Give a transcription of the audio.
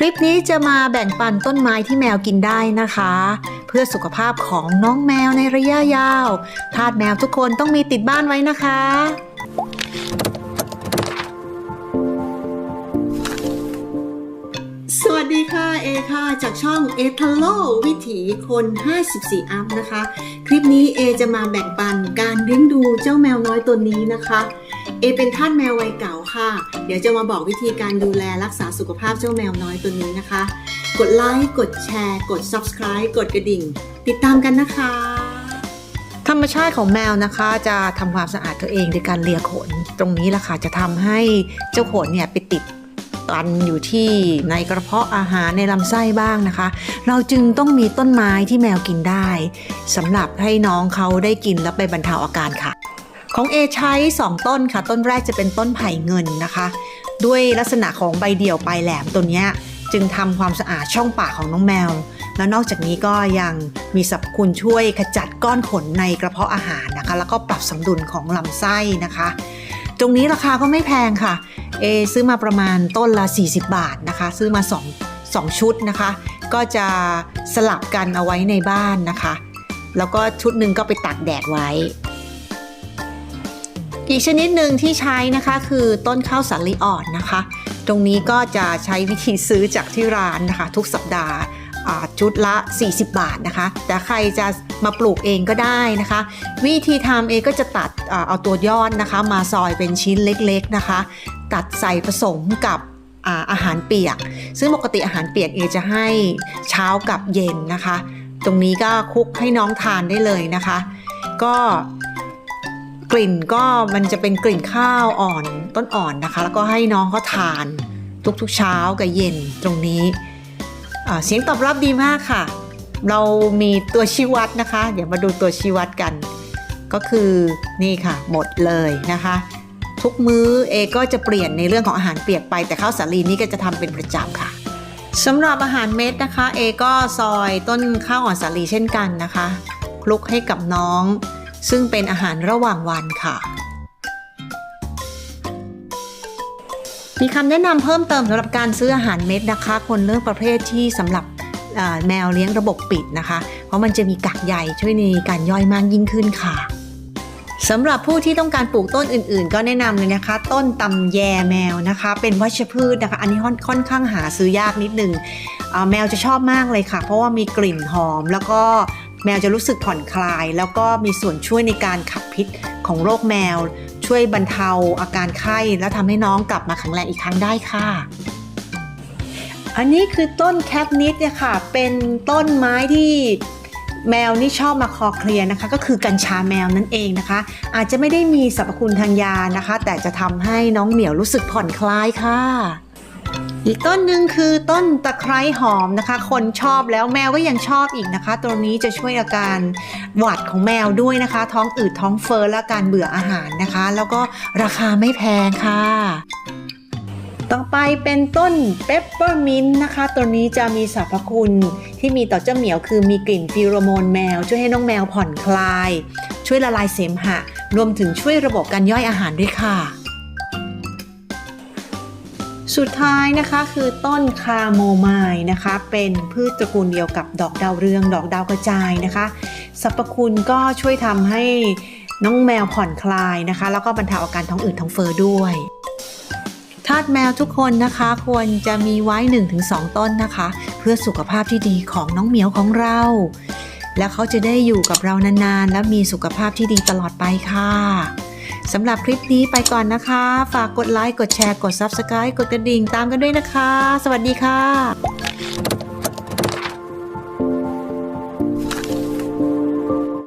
คลิปนี้จะมาแบ่งปันต้นไม้ที่แมวกินได้นะคะ เพื่อสุขภาพของน้องแมวในระยะยาว ทาสแมวทุกคนต้องมีติดบ้านไว้นะคะ สวัสดีค่ะเอค่ะ จากช่องเอทโลวิถีคน 54 อัพนะคะ คลิปนี้เอจะมาแบ่งปันการเลี้ยงดูเจ้าแมวน้อยตัวนี้นะคะ เอเป็นท่านแมววัยเก่าค่ะ เดี๋ยวจะมาบอกวิธีการดูแลรักษาสุขภาพเจ้าแมวน้อยตัวนี้นะคะ กดไลค์กดแชร์ กด subscribe กดกระดิ่ง ติดตามกันนะคะ ธรรมชาติของแมวนะคะจะทำความสะอาดตัวเองโดยการเลียขน ตรงนี้ล่ะค่ะจะทำให้เจ้าขนเนี่ยไปติดตันอยู่ที่ในกระเพาะอาหารในลำไส้บ้างนะคะ เราจึงต้องมีต้นไม้ที่แมวกินได้สำหรับให้น้องเขาได้กินแล้วไปบรรเทาอาการค่ะ ของเอใช้ 2 ต้นค่ะ ต้นแรกจะเป็นต้นไผ่เงินนะคะ ด้วยลักษณะของใบเดี่ยวปลายแหลมตัวนี้จึงทำความสะอาดช่องปากของน้องแมว แล้วนอกจากนี้ก็ยังมีสรรพคุณช่วยขจัดก้อนขนในกระเพาะอาหารนะคะ แล้วก็ปรับสมดุลของลำไส้นะคะ ตรงนี้ราคาก็ไม่แพงค่ะ เอซื้อมาประมาณต้นละ 40 บาทนะคะ ซื้อมา 2 2 ชุดนะคะ ก็จะสลับกันเอาไว้ในบ้านนะคะ แล้วก็ชุดหนึ่งก็ไปตากแดดไว้ อีกชนิดหนึ่งที่ใช้นะคะคือต้นข้าวสาลีอ่อนนะคะ ตรงนี้ก็จะใช้วิธีซื้อจากที่ร้านนะคะ ทุกสัปดาห์ชุดละ 40 บาทนะคะ แต่ใครจะมาปลูกเองก็ได้นะคะ วิธีทำเองก็จะตัดเอาตัวยอดนะคะ มาซอยเป็นชิ้นเล็กๆนะคะ ตัดใส่ผสมกับอาอาหารเปียก ซึ่งปกติอาหารเปียกเอจะให้เช้ากับเย็นนะคะ ตรงนี้ก็คลุกให้น้องทานได้เลยนะคะ ก็ กลิ่นก็มันจะเป็นกลิ่นข้าวอ่อนต้นอ่อนนะคะ แล้วก็ให้น้องเขาทานทุกๆเช้ากับเย็นตรงนี้เสียงตอบรับดีมากค่ะ เรามีตัวชี้วัดนะคะ เดี๋ยวมาดูตัวชี้วัดกัน ก็คือนี่ค่ะ หมดเลยนะคะ ทุกมื้อเอก็จะเปลี่ยนในเรื่องของอาหารเปียกไป แต่ข้าวสาลีนี่ก็จะทำเป็นประจำค่ะสำหรับอาหารเม็ดนะคะ เอก็ซอยต้นข้าวอ่อนสาลีเช่นกันนะคะคลุกให้กับน้อง ซึ่งเป็นอาหารระหว่างวันค่ะ มีคำแนะนำเพิ่มเติมสำหรับการซื้ออาหารเม็ดนะคะ คนเลือกประเภทที่สำหรับแมวเลี้ยงระบบปิดนะคะ เพราะมันจะมีกากใยช่วยในการย่อยมากยิ่งขึ้นค่ะสำหรับผู้ที่ต้องการปลูกต้นอื่นๆ ก็แนะนำเลยนะคะ ต้นตำแยแมวนะคะ เป็นวัชพืชนะคะ อันนี้ค่อนค่อนข้างหาซื้อยากนิดนึงแมวจะชอบมากเลยค่ะ เพราะว่ามีกลิ่นหอมแล้วก็ แมวจะรู้สึกผ่อนคลาย แล้วก็มีส่วนช่วยในการขับพิษของโรคแมว ช่วยบรรเทาอาการไข้ และทำให้น้องกลับมาแข็งแรงอีกครั้งได้ค่ะ อันนี้คือต้นแคปนิดเนี่ยค่ะ เป็นต้นไม้ที่แมวนี่ชอบมาคอเคลียร์นะคะ ก็คือกัญชาแมวนั่นเองนะคะ อาจจะไม่ได้มีสรรพคุณทางยานะคะ แต่จะทำให้น้องเหมียวรู้สึกผ่อนคลายค่ะ อีกต้นหนึ่งคือต้นตะไคร้หอมนะคะ คนชอบแล้วแมวก็ยังชอบอีกนะคะ ตัวนี้จะช่วยอาการหวัดของแมวด้วยนะคะ ท้องอืดท้องเฟ้อและการเบื่ออาหารนะคะ แล้วก็ราคาไม่แพงค่ะ ต่อไปเป็นต้นเปปเปอร์มินต์นะคะ ตัวนี้จะมีสรรพคุณที่มีต่อเจ้าเหมียวคือมีกลิ่นฟีโรโมนแมว ช่วยให้น้องแมวผ่อนคลาย ช่วยละลายเสมหะ รวมถึงช่วยระบบการย่อยอาหารด้วยค่ะ สุดท้ายนะคะคือต้นคาโมไมล์นะคะ เป็นพืชตระกูลเดียวกับดอกดาวเรือง ดอกดาวกระจายนะคะสรรพคุณก็ช่วยทำให้น้องแมวผ่อนคลายนะคะ แล้วก็บรรเทาอาการท้องอืดท้องเฟ้อด้วยทาสแมวทุกคนนะคะควรจะมีไว้ 1-2 ต้นนะคะ เพื่อสุขภาพที่ดีของน้องเหมียวของเรา และเขาจะได้อยู่กับเรานานๆ และมีสุขภาพที่ดีตลอดไปค่ะ สำหรับคลิปนี้ไปก่อนนะคะ ฝากกดไลค์ กดแชร์ กด Subscribe กดกระดิ่งตามกันด้วยนะคะ สวัสดีค่ะ